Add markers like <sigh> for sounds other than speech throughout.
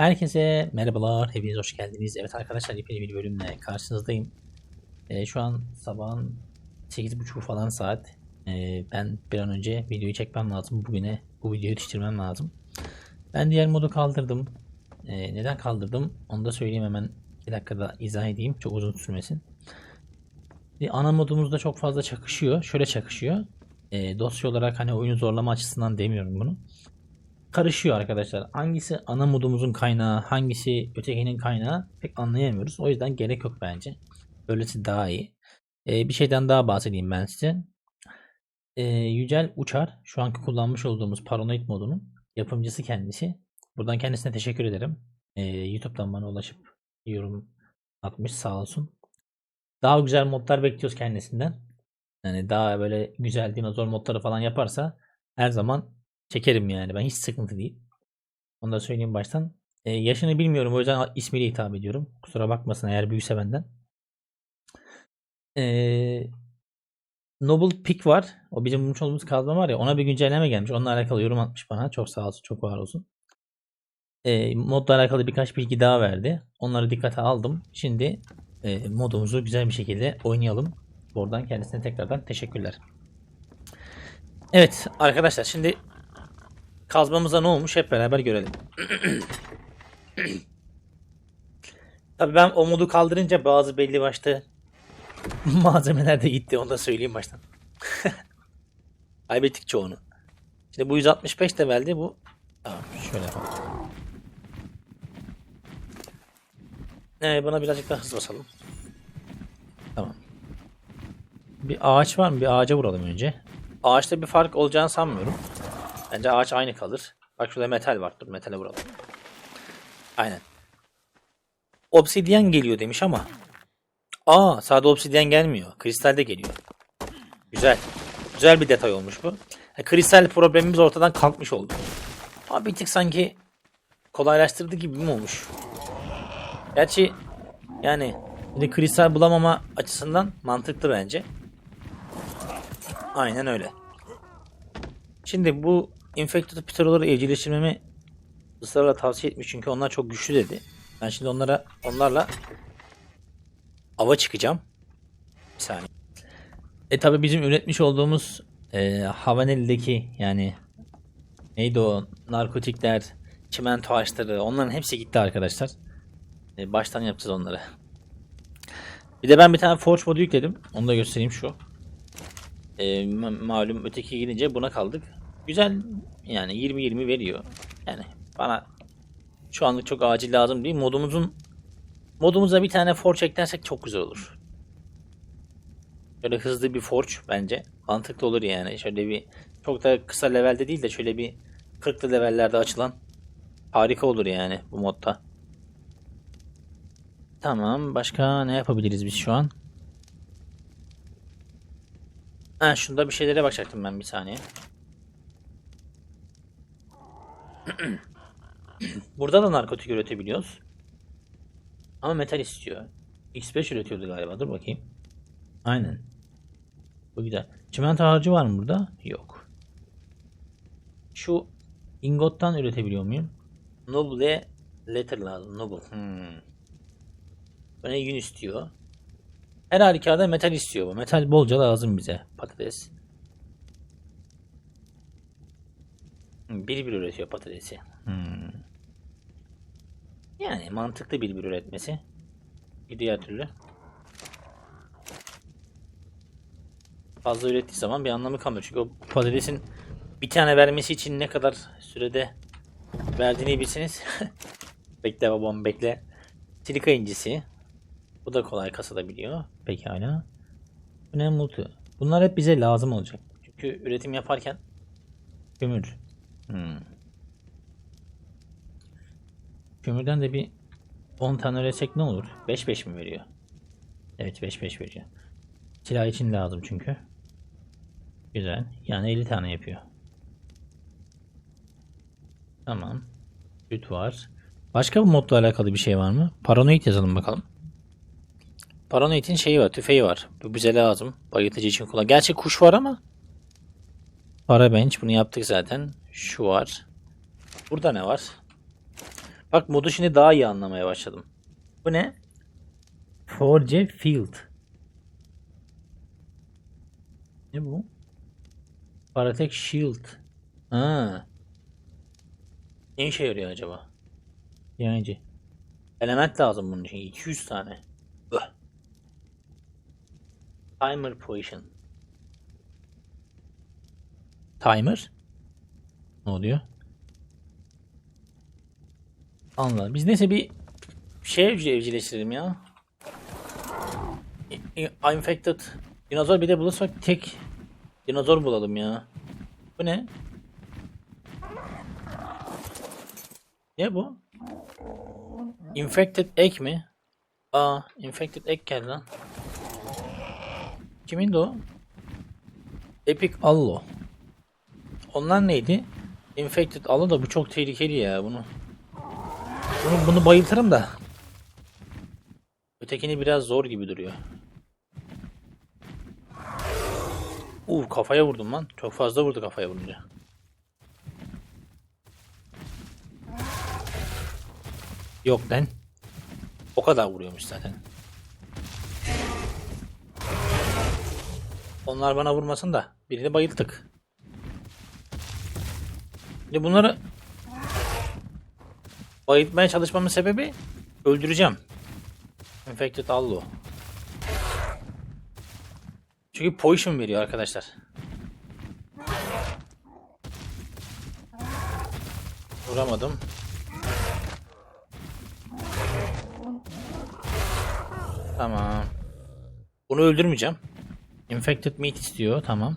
Herkese merhabalar, hepiniz hoş geldiniz. Evet arkadaşlar yepyeni bir bölümle karşınızdayım. Ee, şu an sabahın 8.30 falan saat. Ee, ben bir an önce videoyu çekmem lazım. Bugüne bu videoyu yetiştirmem lazım. Ben diğer modu kaldırdım. Ee, neden kaldırdım onu da söyleyeyim hemen 2 dakikada izah edeyim. Çok uzun sürmesin. Bir ana modumuzda çok fazla çakışıyor. Şöyle çakışıyor. Ee, dosya olarak hani oyunu zorlama açısından demiyorum bunu karışıyor arkadaşlar. Hangisi ana modumuzun kaynağı, hangisi ötekinin kaynağı pek anlayamıyoruz. O yüzden gerek yok bence. Böylesi daha iyi. Ee, bir şeyden daha bahsedeyim ben size. Ee, Yücel Uçar, şu anki kullanmış olduğumuz Paranoid modunun yapımcısı kendisi. Buradan kendisine teşekkür ederim. Ee, YouTube'dan bana ulaşıp yorum atmış sağ olsun. Daha güzel modlar bekliyoruz kendisinden. Yani daha böyle güzel dinozor modları falan yaparsa her zaman çekerim yani. Ben hiç sıkıntı değil. Onu da söyleyeyim baştan. Ee, yaşını bilmiyorum o yüzden ismiyle hitap ediyorum. Kusura bakmasın eğer büyüse benden. Ee, Noble Pick var. O bizim bulmuş olduğumuz kazma var ya ona bir güncelleme gelmiş. Onunla alakalı yorum atmış bana. Çok sağ olsun. Çok var olsun. Ee, modla alakalı birkaç bilgi daha verdi. Onları dikkate aldım. Şimdi e, modumuzu güzel bir şekilde oynayalım. Buradan kendisine tekrardan teşekkürler. Evet arkadaşlar şimdi kazmamıza ne olmuş hep beraber görelim. <clears throat> Tabii ben o modu kaldırınca bazı belli başta <laughs> malzemeler de gitti onu da söyleyeyim baştan. <laughs> Kaybettik çoğunu. Şimdi bu 165 de verdi bu. Tamam şöyle yapalım. Ee, buna birazcık daha hız basalım. Tamam. Bir ağaç var mı? Bir ağaca vuralım önce. Ağaçta bir fark olacağını sanmıyorum. Bence ağaç aynı kalır. Bak şurada metal var. Dur metale vuralım. Aynen. Obsidyen geliyor demiş ama. Aa sade obsidyen gelmiyor. Kristal de geliyor. Güzel. Güzel bir detay olmuş bu. Yani kristal problemimiz ortadan kalkmış oldu. Ama bir tık sanki kolaylaştırdı gibi mi olmuş? Gerçi yani bir kristal bulamama açısından mantıklı bence. Aynen öyle. Şimdi bu infected pteroları evcilleştirmemi ısrarla tavsiye etmiş çünkü onlar çok güçlü dedi. Ben şimdi onlara onlarla ava çıkacağım. Bir saniye. E tabi bizim üretmiş olduğumuz e, Havaneli'deki yani neydi o narkotikler, çimento ağaçları onların hepsi gitti arkadaşlar. E, baştan yapacağız onları. Bir de ben bir tane Forge modu yükledim. Onu da göstereyim şu. E, ma- malum öteki gidince buna kaldık. Güzel yani 20-20 veriyor. Yani bana şu anlık çok acil lazım değil. Modumuzun modumuza bir tane forge eklersek çok güzel olur. Şöyle hızlı bir forge bence mantıklı olur yani. Şöyle bir çok da kısa levelde değil de şöyle bir 40'lı levellerde açılan harika olur yani bu modda. Tamam başka ne yapabiliriz biz şu an? Ha şunda bir şeylere bakacaktım ben bir saniye. <clears throat> Burada da narkotik üretebiliyoruz. Ama metal istiyor. X5 üretiyordu galiba. Dur bakayım. Aynen. Bu güzel. Çimento harcı var mı burada? Yok. Şu ingottan üretebiliyor muyum? Noble letter lazım. Noble. Hmm. Bana yün istiyor. Her halükarda metal istiyor bu. Metal bolca lazım bize. Patates. Bir bir üretiyor patatesi. Hmm. Yani mantıklı bir bir üretmesi. Bir diğer türlü. Fazla ürettiği zaman bir anlamı kalmıyor. Çünkü o patatesin bir tane vermesi için ne kadar sürede verdiğini bilseniz. <laughs> bekle babam bekle. Silika incisi. Bu da kolay kasılabiliyor. Pekala. Önemli multu. Bunlar hep bize lazım olacak. Çünkü üretim yaparken kömür. Hmm. Kömürden de bir 10 tane üretsek ne olur? 5-5 mi veriyor? Evet 5-5 veriyor. Silah için lazım çünkü. Güzel. Yani 50 tane yapıyor. Tamam. Süt var. Başka bir modla alakalı bir şey var mı? Paranoid yazalım bakalım. Paranoid'in şeyi var, tüfeği var. Bu bize lazım. Bayıltıcı için kullan. Gerçi kuş var ama. Para bench bunu yaptık zaten. Şu var. Burada ne var? Bak modu şimdi daha iyi anlamaya başladım. Bu ne? Forge Field. Ne bu? Paratek Shield. Ha. Ne işe yarıyor acaba? Yani element lazım bunun için. 200 tane. Üh. Timer position. Timer? Ne oluyor? Anladım. Biz neyse bir şey evcil- evcilleştirelim ya. Infected. Dinozor bir de bulursak tek dinozor bulalım ya. Bu ne? Ne bu? Infected egg mi? Aa, infected egg geldi lan. Kimin de o? Epic Allo. Onlar neydi? Infected Allo da bu çok tehlikeli ya bunu. Bunu, bunu bayıltırım da. Ötekini biraz zor gibi duruyor. Uuu kafaya vurdum lan. Çok fazla vurdu kafaya vurunca. Yok lan. O kadar vuruyormuş zaten. Onlar bana vurmasın da birini bayılttık. Şimdi bunları bayıltmaya çalışmamın sebebi öldüreceğim. Infected Allo. Çünkü poison veriyor arkadaşlar. Vuramadım. Tamam. Bunu öldürmeyeceğim. Infected meat istiyor. Tamam.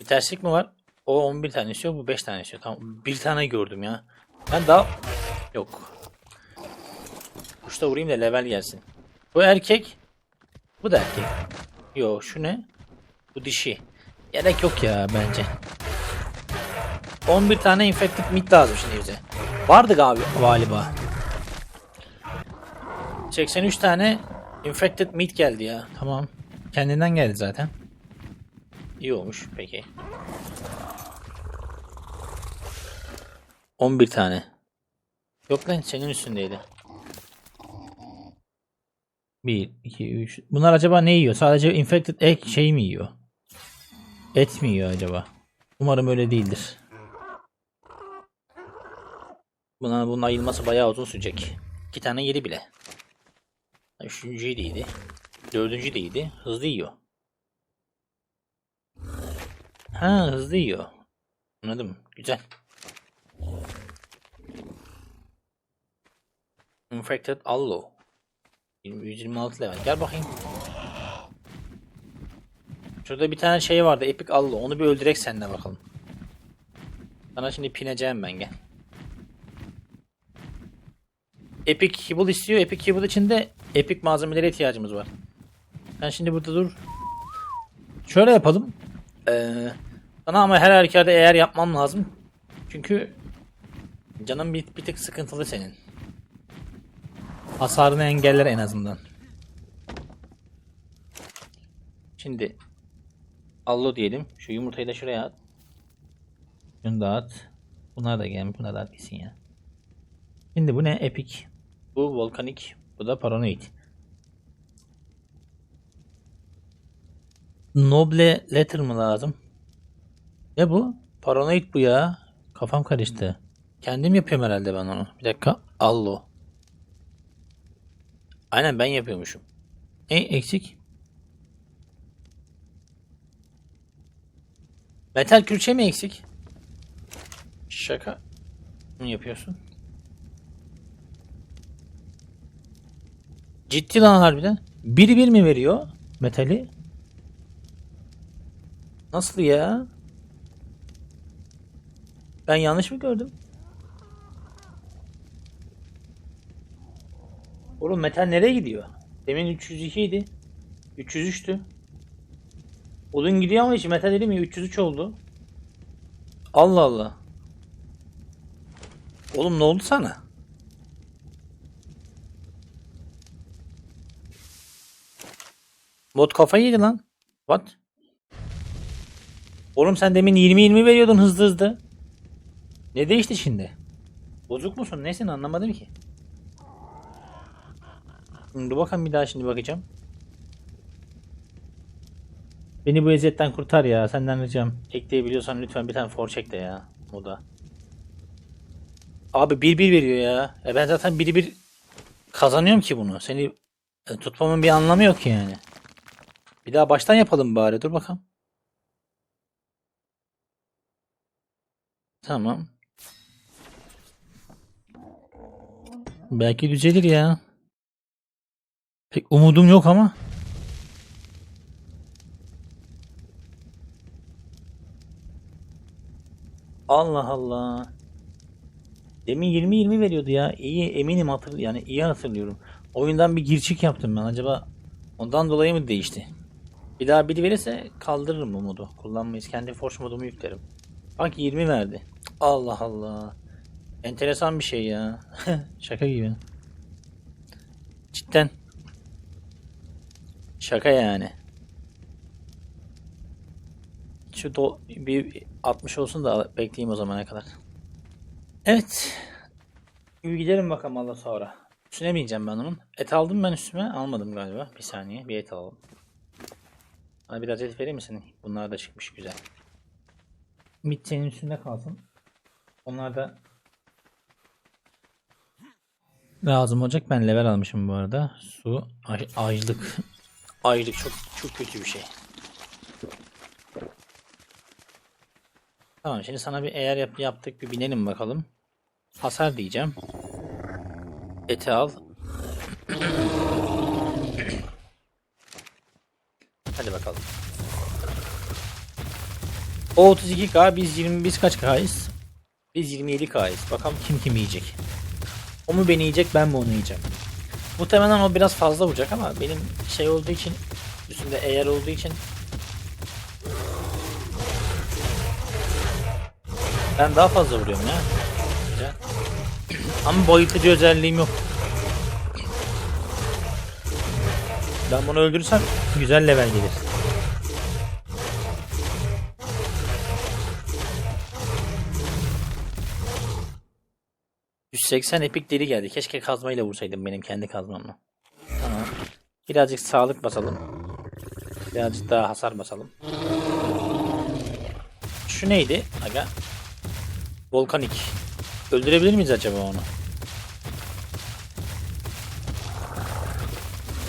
Bir terslik mi var? O 11 tane istiyor. Bu 5 tane istiyor. Tamam. Bir tane gördüm ya. Ben daha... Yok. Kuşta vurayım da level gelsin. Bu erkek. Bu da erkek. Yo şu ne? Bu dişi. Gerek yok ya bence. 11 tane infected meat lazım şimdi bize. Vardı abi galiba. 83 tane infected meat geldi ya. Tamam. Kendinden geldi zaten. İyi olmuş peki. 11 tane. Yok lan senin üstündeydi. 1, 2, 3. Bunlar acaba ne yiyor? Sadece infected egg şey mi yiyor? Et mi yiyor acaba? Umarım öyle değildir. Buna, bunun ayılması bayağı uzun sürecek. İki tane yedi bile. Üçüncüyü de yedi. Dördüncü de yedi. Hızlı yiyor. Ha hızlı yiyor. Anladım. Güzel. Infected Allo. 126 level. Gel bakayım. Şurada bir tane şey vardı. Epic Allo. Onu bir öldürek seninle bakalım. Sana şimdi pineceğim ben gel. Epic Kibble istiyor. Epic Kibble için de Epic malzemelere ihtiyacımız var. Sen şimdi burada dur. Şöyle yapalım. Ee, sana ama her halükarda eğer yapmam lazım. Çünkü canın bir, bir tık sıkıntılı senin. Hasarını engeller en azından. Şimdi Allo diyelim. Şu yumurtayı da şuraya at. Şunu da at. Bunlar da gelmiş. Bunlar da at gitsin ya. Şimdi bu ne? Epic. Bu volkanik. Bu da paranoid. Noble letter mı lazım? Ne bu? Paranoid bu ya. Kafam karıştı. Kendim yapıyorum herhalde ben onu. Bir dakika. Allo. Aynen ben yapıyormuşum. E eksik. Metal külçe mi eksik? Şaka mı yapıyorsun? Ciddi lan harbiden. Biri bir mi veriyor metali? Nasıl ya? Ben yanlış mı gördüm? Oğlum metal nereye gidiyor? Demin 302 idi. 303'tü. Odun gidiyor ama hiç metal değil mi? 303 oldu. Allah Allah. Oğlum ne oldu sana? Mod kafayı yedi lan. What? Oğlum sen demin 20-20 veriyordun hızlı hızlı. Ne değişti şimdi? Bozuk musun? Nesin anlamadım ki. Dur bakalım bir daha şimdi bakacağım. Beni bu eziyetten kurtar ya. Senden ricam. Ekleyebiliyorsan lütfen bir tane for çek de ya. O da. Abi 1-1 veriyor ya. E ben zaten 1-1 kazanıyorum ki bunu. Seni e, tutmamın bir anlamı yok ki yani. Bir daha baştan yapalım bari. Dur bakalım. Tamam. Belki düzelir ya. Pek umudum yok ama. Allah Allah. Demin 20-20 veriyordu ya. İyi eminim hatır yani iyi hatırlıyorum. Oyundan bir girçik yaptım ben. Acaba ondan dolayı mı değişti? Bir daha biri verirse kaldırırım bu modu. Kullanmayız. Kendi force modumu yüklerim. Bak 20 verdi. Allah Allah. Enteresan bir şey ya. <laughs> Şaka gibi. Cidden. Şaka yani. Şu do bir 60 olsun da bekleyeyim o zamana kadar. Evet. Gidelim bakalım Allah sonra. Üstüne bineceğim ben onun. Et aldım ben üstüme. Almadım galiba. Bir saniye. Bir et alalım. Bana biraz et verir misin? Bunlar da çıkmış güzel. Mit senin üstünde kalsın. Onlar da lazım olacak. Ben level almışım bu arada. Su, ay- Aylık çok çok kötü bir şey. Tamam şimdi sana bir eğer yap, yaptık bir binelim bakalım. Hasar diyeceğim. Eti al. Hadi bakalım. O 32K biz 20 biz kaç K'yız? Biz 27K'yız. Bakalım kim kim yiyecek. O mu beni yiyecek ben mi onu yiyeceğim. Muhtemelen o biraz fazla vuracak ama benim şey olduğu için üstünde eğer olduğu için ben daha fazla vuruyorum ya. Ama bayıltıcı özelliğim yok. Ben bunu öldürürsem güzel level gelir. ...180 epik deli geldi. Keşke kazmayla vursaydım benim kendi kazmamla. Tamam. Birazcık sağlık basalım. Birazcık daha hasar basalım. Şu neydi? Aga. Volkanik. Öldürebilir miyiz acaba onu?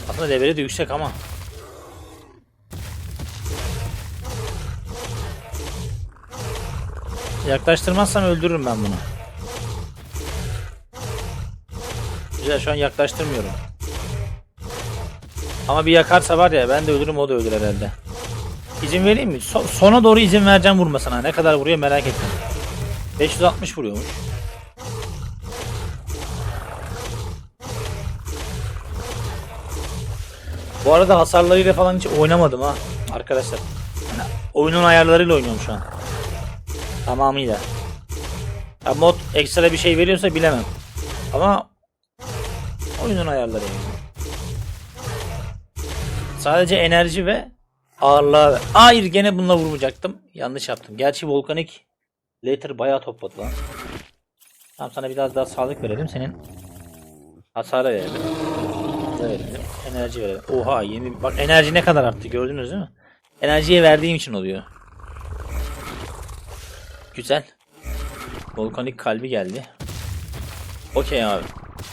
Aslında leveli de yüksek ama. Yaklaştırmazsam öldürürüm ben bunu. Güzel şu an yaklaştırmıyorum. Ama bir yakarsa var ya ben de ölürüm o da ölür herhalde. İzin vereyim mi? So- sona doğru izin vereceğim vurmasına. Ne kadar vuruyor merak ettim. 560 vuruyormuş. Bu arada hasarlarıyla falan hiç oynamadım ha arkadaşlar. Yani oyunun ayarlarıyla oynuyorum şu an. Tamamıyla. Ya mod ekstra bir şey veriyorsa bilemem. Ama oyunun ayarları. Sadece enerji ve ağırlığa. Hayır gene bununla vurmayacaktım. Yanlış yaptım. Gerçi volkanik later bayağı topladı lan. Tamam sana biraz daha sağlık verelim. Senin hasara verelim. Verelim. Enerji verelim. Oha yeni bak enerji ne kadar arttı gördünüz değil mi? Enerjiye verdiğim için oluyor. Güzel. Volkanik kalbi geldi. Okey abi.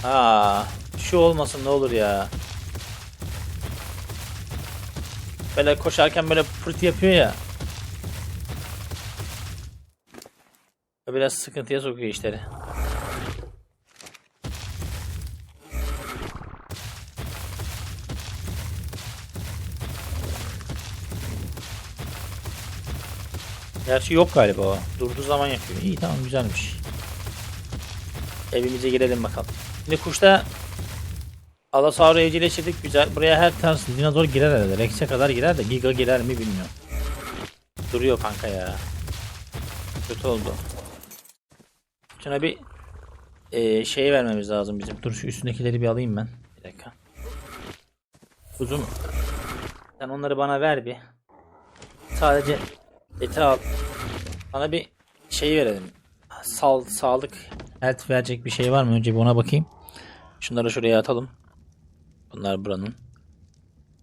Ha, şu olmasın ne olur ya. Böyle koşarken böyle pırt yapıyor ya. Biraz sıkıntıya sokuyor işleri. Gerçi yok galiba o. Durduğu zaman yapıyor. İyi tamam güzelmiş. Evimize girelim bakalım. Şimdi kuşta Alasaur'u evcilleştirdik güzel. Buraya her tarz dinozor girer herhalde. Rex'e kadar girer de Giga girer mi bilmiyorum. Duruyor kanka ya. Kötü oldu. Şuna bir eee şey vermemiz lazım bizim. Dur şu üstündekileri bir alayım ben. Bir dakika. Uzun. Sen onları bana ver bir. Sadece eti al. Bana bir şey verelim. Sal, sağlık Health verecek bir şey var mı? Önce bir ona bakayım. Şunları şuraya atalım. Bunlar buranın.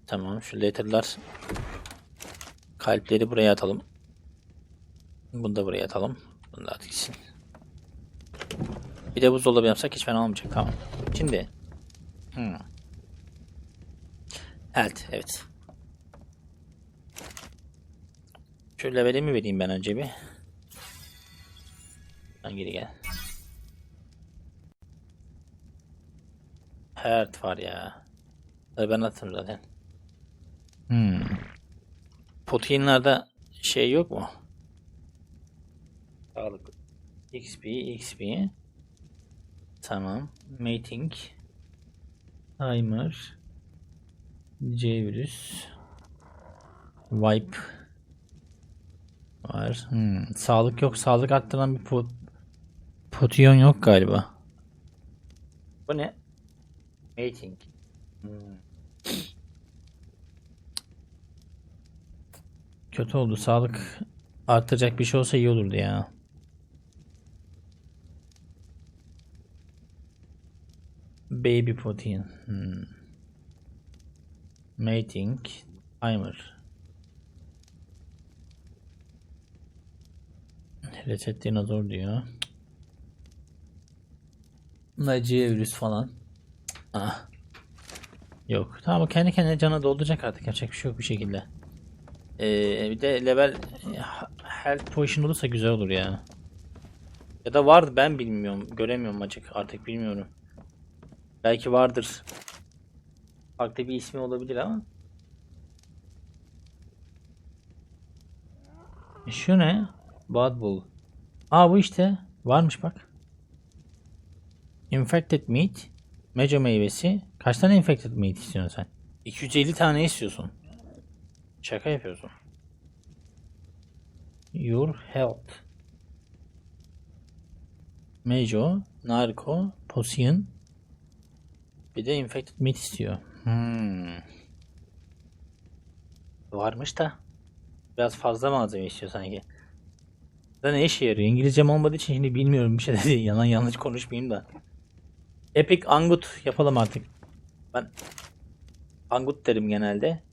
Tamam. Şu letter'lar. Kalpleri buraya atalım. Bunu da buraya atalım. Bunu da at. Bir de buzdolabı yapsak hiç fena olmayacak. Tamam. Şimdi. Hmm. Health. Evet. Şu levelimi vereyim ben önce bir. Lan geri gel. Hert var ya. Tabii ben attım zaten. Hmm. Proteinlerde şey yok mu? Sağlık. XP, XP. Tamam. Mating. Timer. C virüs. Wipe. Var. Hmm. Sağlık yok. Sağlık arttıran bir pot potiyon yok galiba. Bu ne? Mating. Hmm. Kötü oldu. Sağlık arttıracak bir şey olsa iyi olurdu ya. Baby protein. Hmm. Mating. Timer. Reset dinozor diyor. Naciye virüs falan. Ah. Yok. Tamam kendi kendine cana dolduracak artık. Yapacak bir şey yok bir şekilde. Ee, bir de level health potion olursa güzel olur ya. Ya da vardı ben bilmiyorum. Göremiyorum açık artık bilmiyorum. Belki vardır. Farklı bir ismi olabilir ama. E Şu ne? Bad Bull. Aa bu işte. Varmış bak. Infected meat. Meco meyvesi. Kaç tane infected meat istiyorsun sen? 250 tane istiyorsun. Şaka yapıyorsun. Your health. Mejo, Narco, Potion. Bir de infected meat istiyor. Hmm. Varmış da. Biraz fazla malzeme istiyor sanki. Da ne işe yarıyor? İngilizcem olmadığı için şimdi bilmiyorum bir şey dedi. <laughs> Yalan yanlış konuşmayayım da. Epic Angut yapalım artık. Ben Angut derim genelde.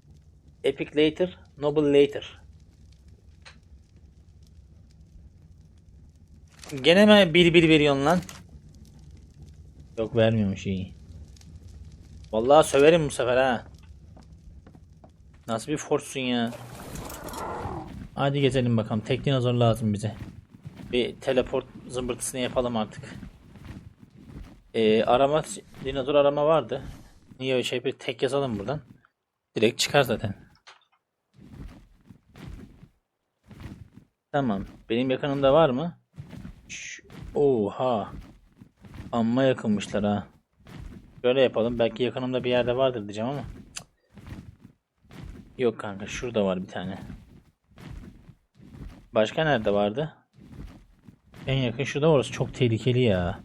Epic later, noble later. Gene mi bir bir veriyorsun lan? Yok vermiyormuş iyi. Vallahi söverim bu sefer ha. Nasıl bir force'sun ya? Hadi gezelim bakalım. Tek dinozor lazım bize. Bir teleport zımbırtısını yapalım artık. Ee, arama dinozor arama vardı. Niye öyle şey bir tek yazalım buradan. Direkt çıkar zaten. Tamam. Benim yakınımda var mı? Ş- Oha. Amma yakınmışlar ha. Böyle yapalım. Belki yakınımda bir yerde vardır diyeceğim ama. Yok kanka. Şurada var bir tane. Başka nerede vardı? En yakın şurada orası. Çok tehlikeli ya.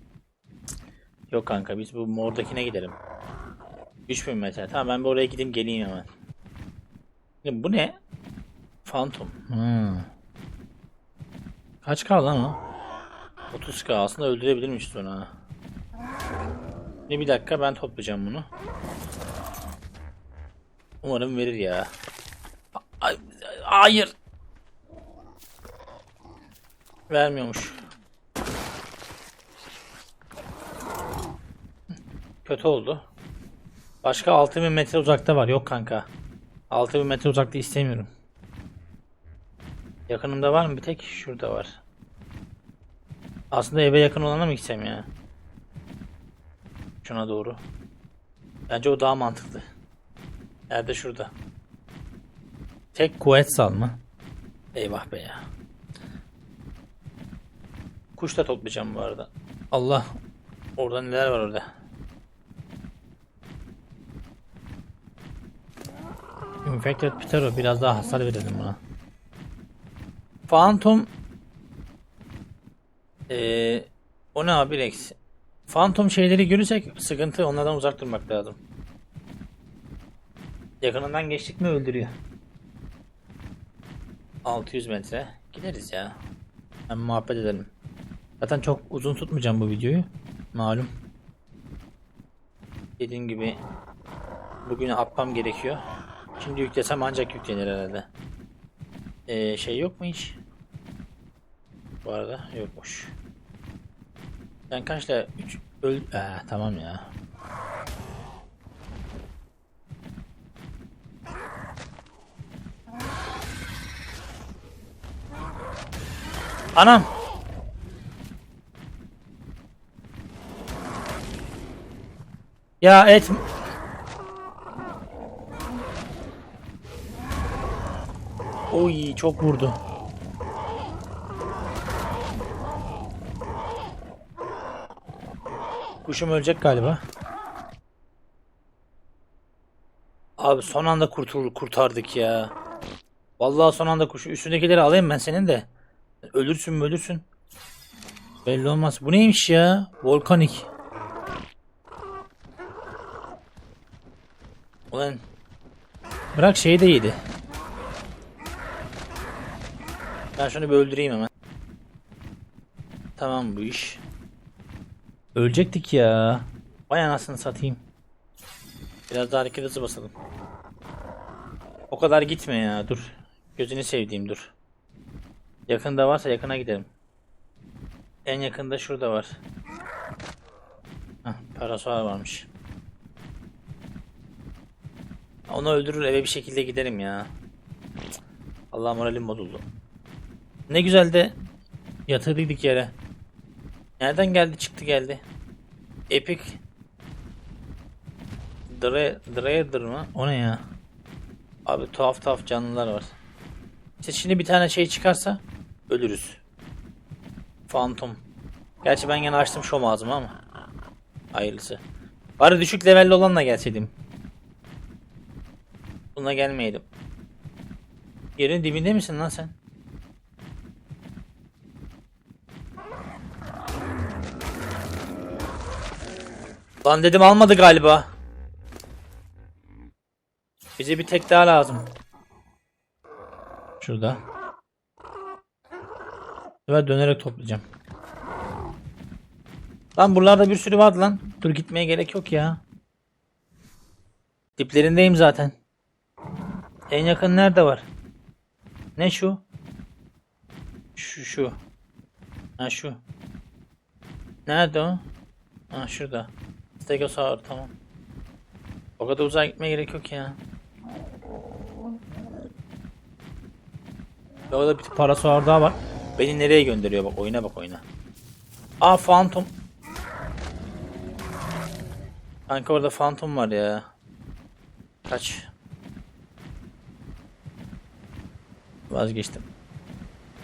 Yok kanka. Biz bu mordakine gidelim. 3000 metre. Tamam ben bir oraya gideyim geleyim hemen. Bu ne? Phantom. Hmm. Kaç kaldı lan o? 30k aslında öldürebilirmiş sonra. Ne bir dakika ben toplayacağım bunu. Umarım verir ya. Ay, hayır. Vermiyormuş. Kötü oldu. Başka 6000 metre uzakta var. Yok kanka. 6000 metre uzakta istemiyorum. Yakınımda var mı bir tek? Şurada var. Aslında eve yakın olana mı gitsem ya? Şuna doğru. Bence o daha mantıklı. Nerede şurada? Tek kuvvet salma. Eyvah be ya. Kuş da toplayacağım bu arada. Allah. Orada neler var orada? Infected Ptero biraz daha hasar verelim buna. Phantom ee, o ne abi Rex? Phantom şeyleri görürsek sıkıntı onlardan uzak durmak lazım. Yakınından geçtik mi öldürüyor. 600 metre. Gideriz ya. Hem muhabbet edelim. Zaten çok uzun tutmayacağım bu videoyu. Malum. Dediğim gibi bugün atmam gerekiyor. Şimdi yüklesem ancak yüklenir herhalde. Ee, şey yok mu hiç? Bu arada yokmuş. Ben kaçta 3 öl Ee, tamam ya. Anam. Ya et. Oy çok vurdu. Kuşum ölecek galiba. Abi son anda kurtul kurtardık ya. Vallahi son anda kuşu üstündekileri alayım ben senin de. Ölürsün mü ölürsün. Belli olmaz. Bu neymiş ya? Volkanik. Ulan bırak şeyi de yedi. Ben şunu bir öldüreyim hemen. Tamam bu iş. Ölecektik ya. Vay anasını satayım. Biraz daha hareket hızı basalım. O kadar gitme ya dur. Gözünü sevdiğim dur. Yakında varsa yakına gidelim. En yakında şurada var. Hah, parasuar varmış. Onu öldürür eve bir şekilde giderim ya. Allah moralim bozuldu. Ne güzel de yatırdıydık yere. Nereden geldi çıktı geldi. Epic Dre, Dreader mı? O ne ya? Abi tuhaf tuhaf canlılar var. İşte şimdi bir tane şey çıkarsa ölürüz. Phantom. Gerçi ben yine açtım şom ağzımı ama. Hayırlısı. Bari düşük levelli olanla gelseydim. Buna gelmeydim. Yerin dibinde misin lan sen? Lan dedim almadı galiba. Bize bir tek daha lazım. Şurada. Ve dönerek toplayacağım. Lan buralarda bir sürü vardı lan. Dur gitmeye gerek yok ya. Diplerindeyim zaten. En yakın nerede var? Ne şu? Şu şu. Ha şu. Nerede o? Ha şurada. Stegosaur tamam. O kadar uzağa gitmeye gerek yok ya. Ya Orada bir parasaur daha var. Beni nereye gönderiyor bak oyuna bak oyuna. Aa Phantom. Kanka orada Phantom var ya. Kaç. Vazgeçtim.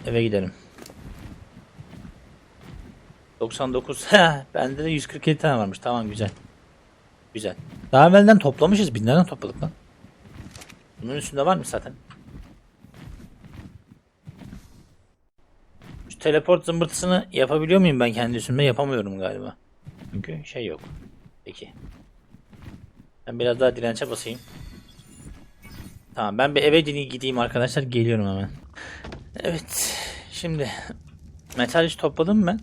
Eve gidelim. 99. <laughs> Bende de 147 tane varmış. Tamam güzel. Güzel. Daha evvelden toplamışız. Binlerden topladık lan. Bunun üstünde var mı zaten? Şu teleport zımbırtısını yapabiliyor muyum ben kendi üstümde? Yapamıyorum galiba. Çünkü şey yok. Peki. Ben biraz daha dirençe basayım. Tamam ben bir eve gideyim arkadaşlar. Geliyorum hemen. Evet. Şimdi metal hiç topladım ben.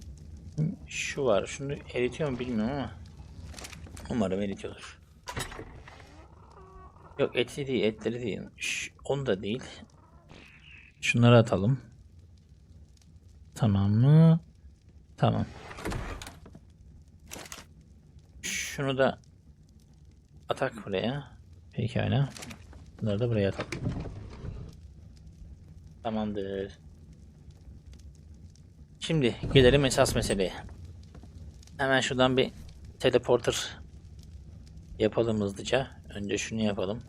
Şu var. Şunu eritiyor mu bilmiyorum ama. Umarım eritiyordur. Yok eti değil. Etleri değil. Ş onu da değil. Şunları atalım. Tamam mı? Tamam. Şunu da atak buraya. Pekala. Bunları da buraya atalım. Tamamdır. Şimdi gelelim esas meseleye. Hemen şuradan bir teleporter yapalım hızlıca. Önce şunu yapalım.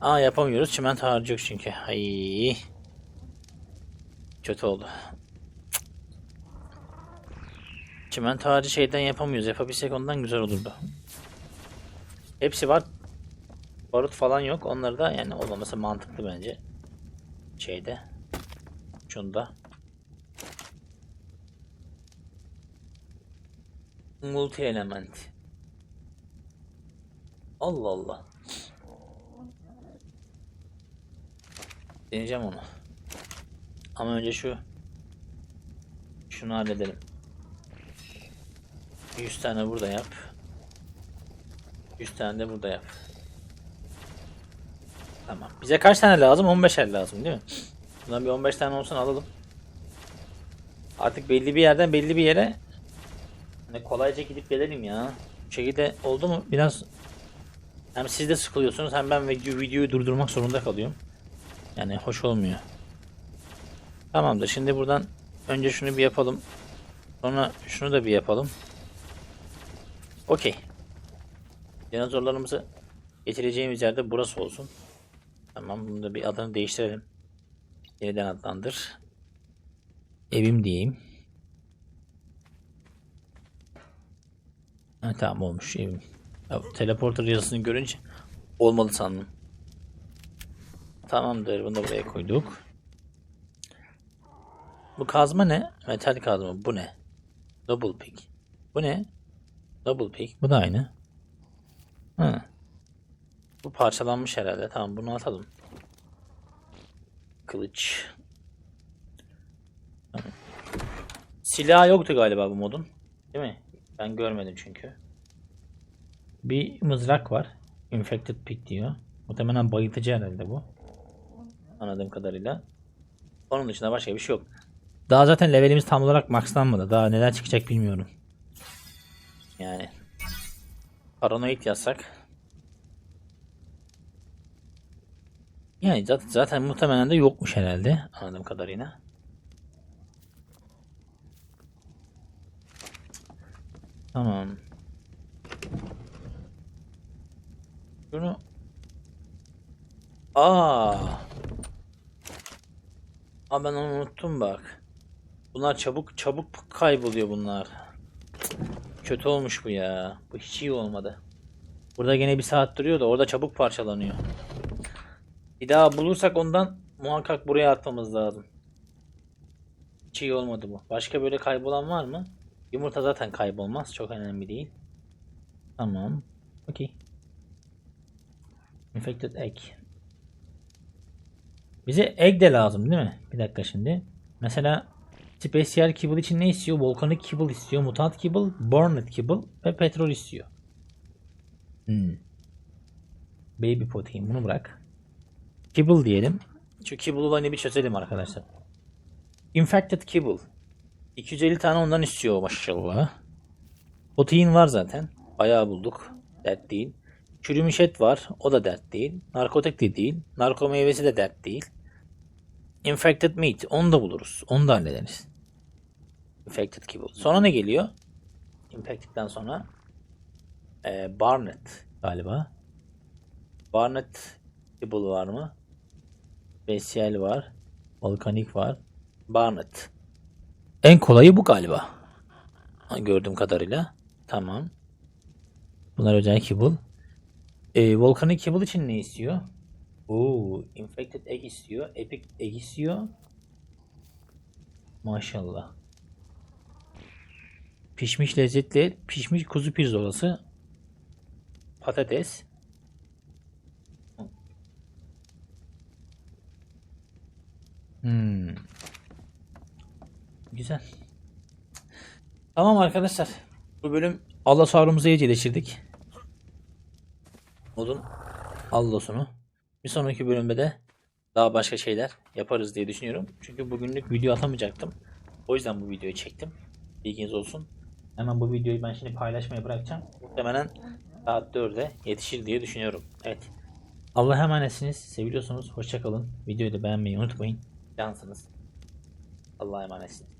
Aa yapamıyoruz. Çimento harcıyor çünkü. Ay. Kötü oldu. Çimento harcı şeyden yapamıyoruz. Yapabilsek ondan güzel olurdu. Hepsi var. Barut falan yok. Onları da yani olmaması mantıklı bence. Şeyde. Şunda. Multi element. Allah Allah. Deneyeceğim onu. Ama önce şu şunu halledelim. 100 tane burada yap. 100 tane de burada yap. Tamam. Bize kaç tane lazım? 15 el lazım değil mi? Bundan bir 15 tane olsun alalım. Artık belli bir yerden belli bir yere hani kolayca gidip gelelim ya. Bu şekilde oldu mu biraz hem siz de sıkılıyorsunuz hem ben video, videoyu durdurmak zorunda kalıyorum. Yani hoş olmuyor. Tamamdır. Şimdi buradan önce şunu bir yapalım. Sonra şunu da bir yapalım. Okey. Dinozorlarımızı getireceğimiz yerde burası olsun. Tamam bunu da bir adını değiştirelim. Yeniden adlandır. Evim diyeyim. Ha, tamam olmuş evim. Ya, teleporter yazısını görünce olmalı sandım. Tamamdır bunu da buraya koyduk. Bu kazma ne? Metal kazma. Bu ne? Double pick. Bu ne? Double pick. Bu da aynı. Ha. Bu parçalanmış herhalde. Tamam bunu atalım. Kılıç. Tamam. Silah yoktu galiba bu modun. Değil mi? Ben görmedim çünkü. Bir mızrak var. Infected pick diyor. Muhtemelen bayıltıcı herhalde bu. Anladığım kadarıyla. Onun dışında başka bir şey yok. Daha zaten levelimiz tam olarak maxlanmadı. Daha neler çıkacak bilmiyorum. Yani. Paranoid yazsak. Yani zaten, zaten muhtemelen de yokmuş herhalde. Anladığım kadarıyla. Tamam. Şunu Aa. Aa ben onu unuttum bak. Bunlar çabuk çabuk kayboluyor bunlar. Kötü olmuş bu ya. Bu hiç iyi olmadı. Burada gene bir saat duruyor da orada çabuk parçalanıyor. Bir daha bulursak ondan muhakkak buraya atmamız lazım. Hiç iyi olmadı bu. Başka böyle kaybolan var mı? Yumurta zaten kaybolmaz. Çok önemli değil. Tamam. Okey. Infected egg. Bize egg de lazım değil mi? Bir dakika şimdi. Mesela Special Kibble için ne istiyor? Volcanic Kibble istiyor. Mutant Kibble, Burned Kibble ve petrol istiyor. Hmm. Baby protein bunu bırak. Kibble diyelim. Şu Kibble olayını bir çözelim arkadaşlar. Infected Kibble. 250 tane ondan istiyor maşallah. Protein var zaten. Bayağı bulduk. Dert değil. Çürümüş et var. O da dert değil. Narkotik de değil. Narko meyvesi de dert değil. Infected meat. Onu da buluruz. Onu da hallederiz. Infected kibble. Sonra ne geliyor? Infected'den sonra ee, Barnet galiba. Barnet kibble var mı? Special var. Volkanik var. Barnet. En kolayı bu galiba. Gördüğüm kadarıyla. Tamam. Bunlar özel kibble. Ee, Volcanic Kibble için ne istiyor? Oo, Infected Egg istiyor. Epic Egg istiyor. Maşallah. Pişmiş lezzetli, pişmiş kuzu pirzolası. Patates. Hmm. Güzel. Tamam arkadaşlar. Bu bölüm Allah sağlığımızı iyice geçirdik modun allosunu. Bir sonraki bölümde de daha başka şeyler yaparız diye düşünüyorum. Çünkü bugünlük video atamayacaktım. O yüzden bu videoyu çektim. Bilginiz olsun. Hemen bu videoyu ben şimdi paylaşmaya bırakacağım. Muhtemelen saat 4'e yetişir diye düşünüyorum. Evet. Allah'a emanetsiniz. Seviliyorsunuz. Hoşçakalın. Videoyu da beğenmeyi unutmayın. Cansınız. Allah'a emanetsiniz.